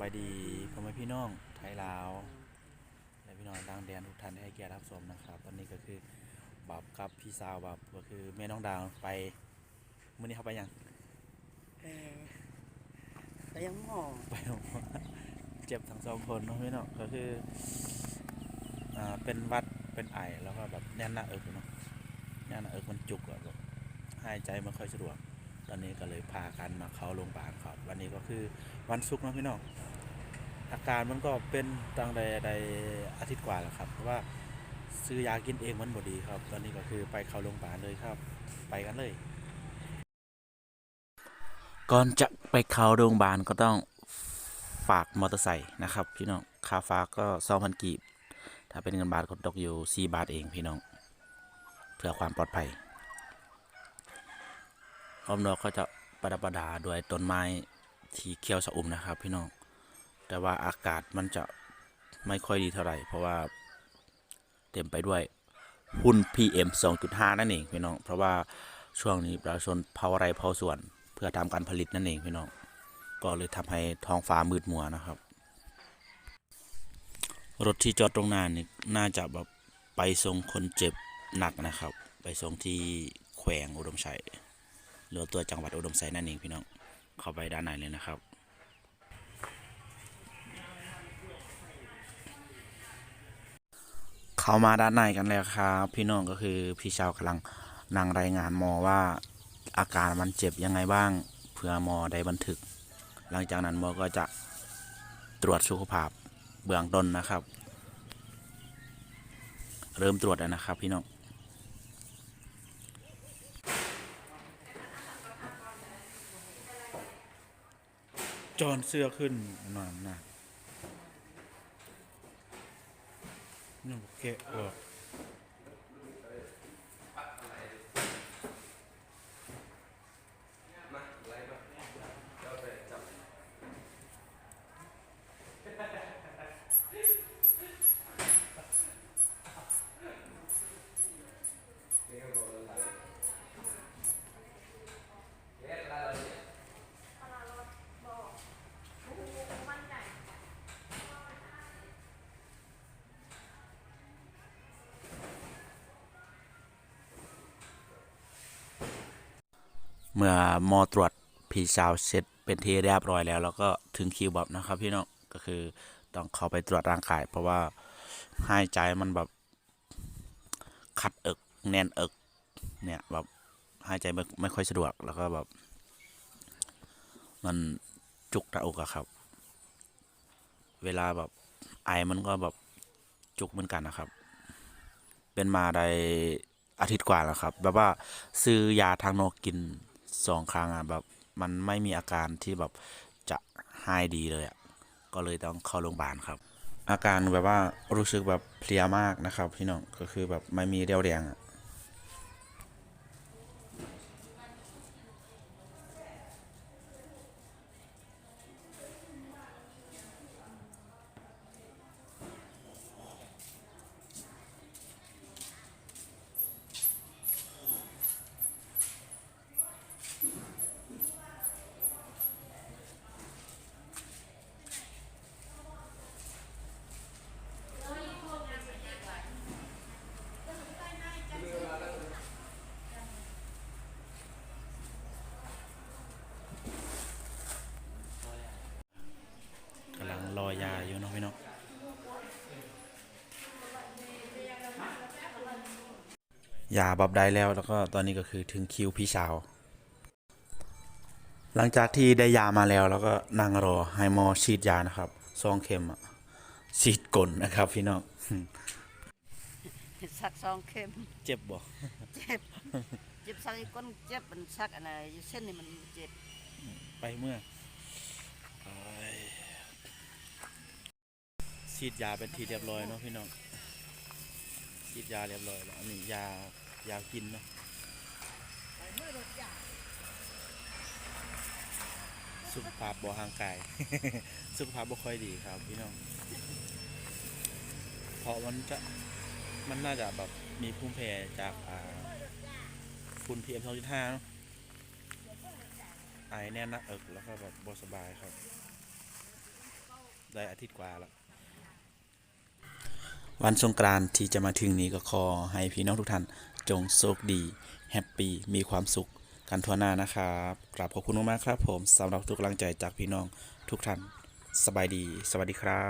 บายดีพ่อแม่พี่น้องไทยลาวและพี่น้องต่างแดนทุกท่านที่ให้เกียรติรับชมนะครับ ตอนนี้ก็คือบับกับพี่สาวบับก็คือแม่น้องดาวไปมื่อนี้เขาไปยังเออไปยังหมอไปเจ็บทั้งสองคนเนาะพี่น้องก็คืออ่าเป็นหวัดเป็นไอแล้วก็แบบแน่นหน้าอกเนาะแน่นหน้าอกมันจุกอะแบบหายใจไม่ค่อยสะดวกตอนนี้ก็เลยพากันมาเข้าโรงพยาบาลครับวันนี้ก็คือวันศุกร์เนาะพี่น้อง อาการมันก็เป็นตั้งแต่ใดอาทิตย์กว่าแล้วครับเพราะว่าซื้อยากินเองมันบดีครับ ตอนนี้ก็คือไปเข้าโรงพยาบาลเลยครับ ไปกันเลย ก่อนจะไปเข้าโรงพยาบาลก็ต้องฝากมอเตอร์ไซค์นะครับ พี่น้องค่าฝากก็2,000กีบ ถ้าเป็นเงินบาทก็ตกอยู่4บาทเองพี่น้อง เพื่อความปลอดภัยรอบนอกก็จะประดับประดาด้วยต้นไม้ที่เขียวสะอุ่มนะครับ พี่น้อง แต่ว่าอากาศมันจะไม่ค่อยดีเท่าไหร่ เพราะว่าเต็มไปด้วยหุ่น PM 2.5 นั่นเองพี่น้อง เพราะว่าช่วงนี้ประชาชนเผาไร่เผาสวน เพื่อทำการผลิตนั่นเองพี่น้อง ก็เลยทำให้ท้องฟ้ามืดมัวนะครับ รถที่จอดตรงหน้านี่น่าจะแบบไปส่งคนเจ็บหนักนะครับ ไปส่งที่แขวงอุดมชัยหรือตัวจังหวัดอุดมไซนั่นเองพี่น้อง เข้าไปด้านในเลยนะครับ เข้ามาด้านในกันแล้วครับ พี่น้องก็คือพี่ชาวกำลังนั่งรายงานหมอว่าอาการมันเจ็บยังไงบ้างเพื่อหมอได้บันทึก หลังจากนั้นหมอก็จะตรวจสุขภาพเบื้องต้นนะครับ เริ่มตรวจแล้วนะครับ พี่น้องจอนเสื้อขึ้นนอนนะ นี่โอเเมื่อมอตรวจพี่สาวเสร็จเป็นที่เรียบร้อยแล้ว แล้วก็ถึงคิวแบบนะครับ พี่น้องก็คือต้องเข้าไปตรวจร่างกาย เพราะว่าหายใจมันแบบขัดเอกแน่นเอกเนี่ยแบบหายใจไม่ไม่ค่อยสะดวกแล้วก็แบบ มันจุกตะอกอะครับ เวลาแบบไอมันก็แบบจุกเหมือนกันนะครับ เป็นมาได้อาทิตย์กว่าแล้วครับ แบบว่าซื้อยาทางนอกกิน สองครั้งอะแบบมันไม่มีอาการที่แบบจะหายดีเลยอะก็เลยต้องเข้าโรงพยาบาลครับ อาการแบบว่ารู้สึกแบบเพลียมากนะครับพี่น้องก็คือแบบไม่มีเรี่ยวแรงอะ กำลังรอยาอยู่เนาะ พี่น้องยาบับได้แล้วแล้วก็ตอนนี้ก็คือถึงคิวพี่สาว หลังจากที่ได้ยามาแล้วแล้วก็นั่งรอให้หมอฉีดยานะครับซองเข็มอะฉีดกลนนะครับ พี่น้องสักสองเข็มเจ็บบ่เจ็บเจ็บสักอีกก้นเจ็บมันสักอะไรเส้นนี่มันเจ็บไปเมื่อเอ้ย ฉีดยาเป็นทีเรียบร้อยเนาะพี่น้องฉีดยาเรียบร้อยแล้วอันนี้ยายากินเนาะสุขภาพบ่ห่างกายสุขภาพบ่ค่อยดีครับพี่น้องเพราะมันจะมันน่าจะแบบมีภูมิแพ้จากอ่าฝุ่น PM 2.5เนาะไอแน่นหน้าอกแล้วก็แบบบสบายครับ ได้อาทิตย์กว่าแล้ว วันสงกรานต์ที่จะมาถึงนี้ก็ขอให้พี่น้องทุกท่านจงโชคดีแฮปปี้มีความสุขกันทั่วหน้านะครับกราบขอบคุณมากๆครับผมสำหรับทุกกำลังใจจากพี่น้องทุกท่าน สบายดี สวัสดีครับ